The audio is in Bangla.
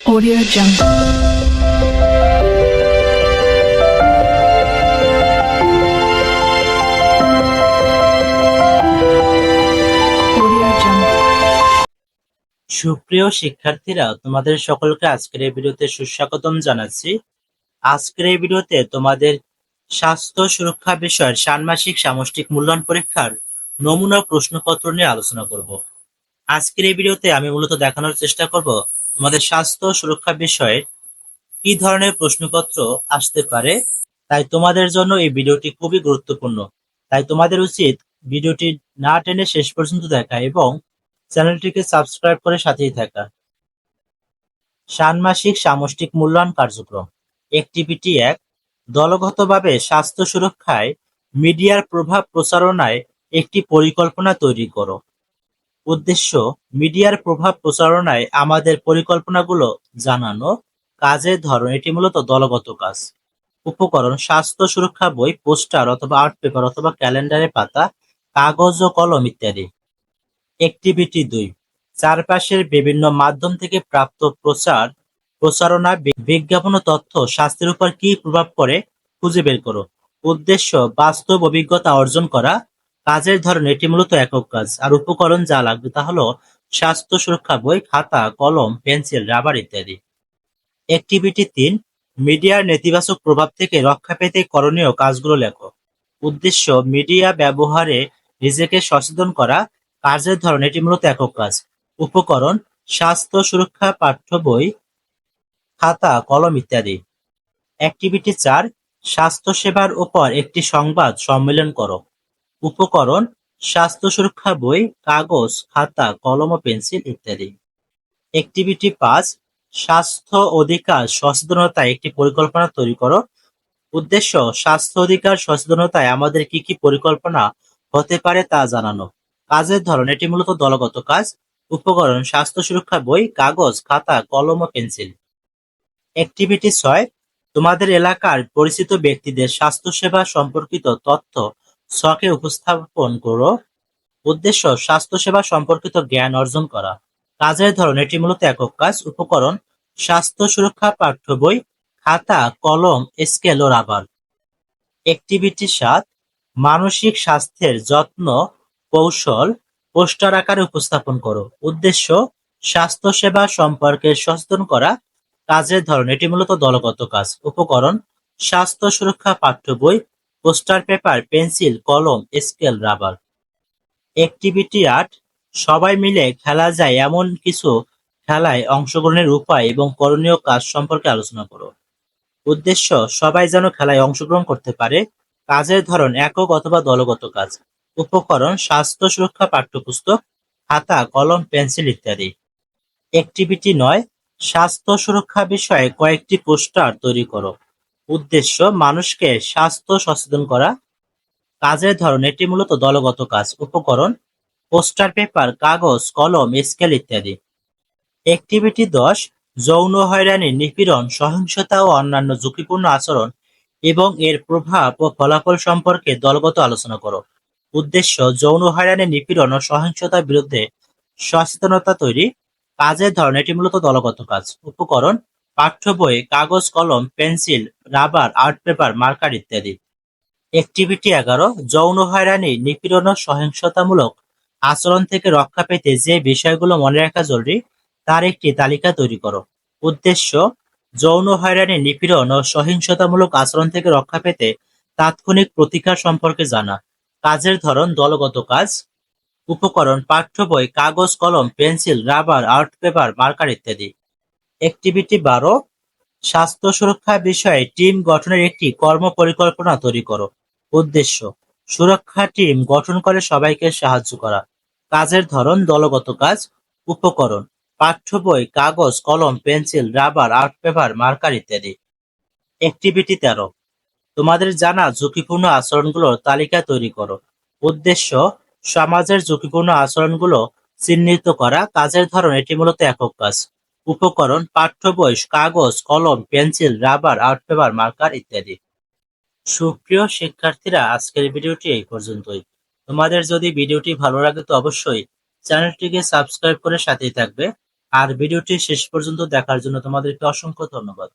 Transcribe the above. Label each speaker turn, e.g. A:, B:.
A: Audio Jungle.
B: সুপ্রিয় শিক্ষার্থীরা, তোমাদের সকলকে আজকের এই ভিডিওতে সুস্বাগতম জানাচ্ছি। আজকের এই ভিডিওতে তোমাদের স্বাস্থ্য সুরক্ষা বিষয়ের ষান্মাসিক সামষ্টিক মূল্যায়ন পরীক্ষার নমুনা প্রশ্নপত্র নিয়ে আলোচনা করব। আজকের এই ভিডিওতে আমি মূলত দেখানোর চেষ্টা করব তোমাদের স্বাস্থ্য সুরক্ষা বিষয়ে কি ধরনের প্রশ্নপত্র আসতে পারে, তাই তোমাদের জন্য এই ভিডিওটি খুবই গুরুত্বপূর্ণ। তাই তোমাদের উচিত ভিডিওটি না টেনে শেষ পর্যন্ত দেখা এবং চ্যানেলটিকে সাবস্ক্রাইব করে সাথেই থাকা। ষান্মাসিক সামষ্টিক মূল্যায়ন কার্যক্রম। অ্যাক্টিভিটি এক, দলগতভাবে স্বাস্থ্য সুরক্ষায় মিডিয়ার প্রভাব প্রচারণায় একটি পরিকল্পনা তৈরি করো। উদ্দেশ্য মিডিয়ার প্রভাব প্রচারণায় আমাদের পরিকল্পনাগুলো জানানো, কাজের ধরন, এটি মূলত দলগত কাজ। উপকরণ, স্বাস্থ্য সুরক্ষা বই, পোস্টার অথবা আর্ট পেপার অথবা ক্যালেন্ডারের পাতা, কাগজ ও কলম ইত্যাদি। অ্যাক্টিভিটি দুই, চারপাশের বিভিন্ন মাধ্যম থেকে প্রাপ্ত প্রচার, প্রচারণা বিজ্ঞাপন ও তথ্য স্বাস্থ্যের উপর কি প্রভাব পড়ে খুঁজে বের করো। উদ্দেশ্য, বাস্তব অভিজ্ঞতা অর্জন করা কাজের ধরন এটি মূলত একক কাজ। আর উপকরণ যা লাগবে তা হলো স্বাস্থ্য সুরক্ষা বই, খাতা, কলম, পেন্সিল, রাবার ইত্যাদি। অ্যাক্টিভিটি তিন মিডিয়ার নেতিবাচক প্রভাব থেকে রক্ষা পেতে করণীয় কাজগুলো লেখো। উদ্দেশ্য মিডিয়া ব্যবহারে নিজেকে সচেতন করা। কাজের ধরন এটি মূলত একক কাজ। উপকরণ, স্বাস্থ্য সুরক্ষা পাঠ্য বই, খাতা, কলম ইত্যাদি। অ্যাক্টিভিটি চার, স্বাস্থ্য সেবার উপর একটি সংবাদ সম্মেলন করো। উপকরণ, স্বাস্থ্য সুরক্ষা বই, কাগজ, খাতা, কলম ও পেন্সিল ইত্যাদি। অ্যাক্টিভিটি পাঁচ স্বাস্থ্য অধিকার সচেতনতা একটি পরিকল্পনা তৈরি করো। উদ্দেশ্য, স্বাস্থ্য অধিকার সচেতনতায় আমাদের কি কি পরিকল্পনা হতে পারে তা জানানো। কাজের ধরন, এটি মূলত দলগত কাজ। উপকরণ, স্বাস্থ্য সুরক্ষা বই, কাগজ, খাতা, কলম ও পেন্সিল। অ্যাক্টিভিটি ছয়, তোমাদের এলাকার পরিচিত ব্যক্তিদের স্বাস্থ্যসেবা সম্পর্কিত তথ্য ছকে উপস্থাপন করো। উদ্দেশ্য, স্বাস্থ্যসেবা সম্পর্কিত জ্ঞান অর্জন করা। কাজের ধরন, এটি মূলত একক কাজ, উপকরণ, স্বাস্থ্য সুরক্ষা পাঠ্য বই, খাতা, কলম, স্কেল ও রাবার। অ্যাক্টিভিটি সাত, মানসিক স্বাস্থ্যের যত্ন, কৌশল, পোস্টার আকারে উপস্থাপন করো। উদ্দেশ্য, স্বাস্থ্যসেবা সম্পর্কে সচেতন করা। কাজের ধরন, এটি মূলত দলগত কাজ। উপকরণ, স্বাস্থ্য সুরক্ষা পাঠ্য বই পোস্টার পেপার, পেন্সিল, কলম, স্কেল, রাবার। অ্যাক্টিভিটি আর্ট, সবাই মিলে খেলা যায় এমন কিছু খেলায় অংশগ্রহণের উপায় এবং করণীয় কাজ সম্পর্কে আলোচনা করো। উদ্দেশ্য, সবাই যেন খেলায় অংশগ্রহণ করতে পারে। কাজের ধরন, একক অথবা দলগত কাজ। উপকরণ, স্বাস্থ্য সুরক্ষা পাঠ্যপুস্তক, খাতা, কলম, পেন্সিল ইত্যাদি। অ্যাক্টিভিটি নয়, স্বাস্থ্য সুরক্ষা বিষয়ে কয়েকটি পোস্টার তৈরি করো। উদ্দেশ্য মানুষকে স্বাস্থ্য সচেতন করা। কাজের ধরন এটি মূলত দলগত কাজ, উপকরণ, পোস্টার পেপার, কাগজ, কলম, স্কেল ইত্যাদি। অ্যাক্টিভিটি দশ, যৌন হয়রানি, নিপীড়ন, সহিংসতা ও অন্যান্য ঝুঁকিপূর্ণ আচরণ এবং এর প্রভাব ও ফলাফল সম্পর্কে দলগত আলোচনা করো। উদ্দেশ্য, যৌন হয়রানি, নিপীড়ন ও সহিংসতার বিরুদ্ধে সচেতনতা তৈরি। কাজের ধরন এটি মূলত দলগত কাজ, উপকরণ পাঠ্য বই, কাগজ, কলম, pencil, rubber, art paper, marker ইত্যাদি। অ্যাক্টিভিটি এগারো, যৌন হয়রানি, নিপীড়ন ও সহিংসতামূলক আচরণ থেকে রক্ষা পেতে যে বিষয়গুলো মনে রাখা জরুরি, তার একটি তালিকা তৈরি করো। উদ্দেশ্য, যৌন হয়রানি, নিপীড়ন ও সহিংসতামূলক আচরণ থেকে রক্ষা পেতে তাৎক্ষণিক প্রতিকার সম্পর্কে জানা। কাজের ধরন, দলগত কাজ। উপকরণ, পাঠ্য বই, কাগজ, কলম, pencil, rubber, art paper, marker ইত্যাদি। অ্যাক্টিভিটি বারো, স্বাস্থ্য সুরক্ষা বিষয়ে টিম গঠনের একটি কর্ম পরিকল্পনা তৈরি করো। উদ্দেশ্য, সুরক্ষা টিম গঠন করে সবাইকে সাহায্য করা। কাজের ধরন, দলগত কাজ, উপকরণ, পাঠ্য বই, কাগজ, কলম, pencil, rubber, art paper, marker ইত্যাদি। অ্যাক্টিভিটি তেরো, তোমাদের জানা ঝুঁকিপূর্ণ আচরণগুলোর তালিকা তৈরি করো। উদ্দেশ্য, সমাজের ঝুঁকিপূর্ণ আচরণগুলো চিহ্নিত করা। কাজের ধরন, এটি মূলত একক কাজ। উপকরণ পাঠ্য বই কাগজ, কলম, pencil, rubber, art paper, marker ইত্যাদি। সুপ্রিয় শিক্ষার্থীরা, আজকের ভিডিওটি এই পর্যন্তই। তোমাদের যদি ভিডিওটি ভালো লাগে তো অবশ্যই চ্যানেলটিকে সাবস্ক্রাইব করে সাথেই থাকবে। আর ভিডিওটি শেষ পর্যন্ত দেখার জন্য তোমাদেরকে অসংখ্য ধন্যবাদ।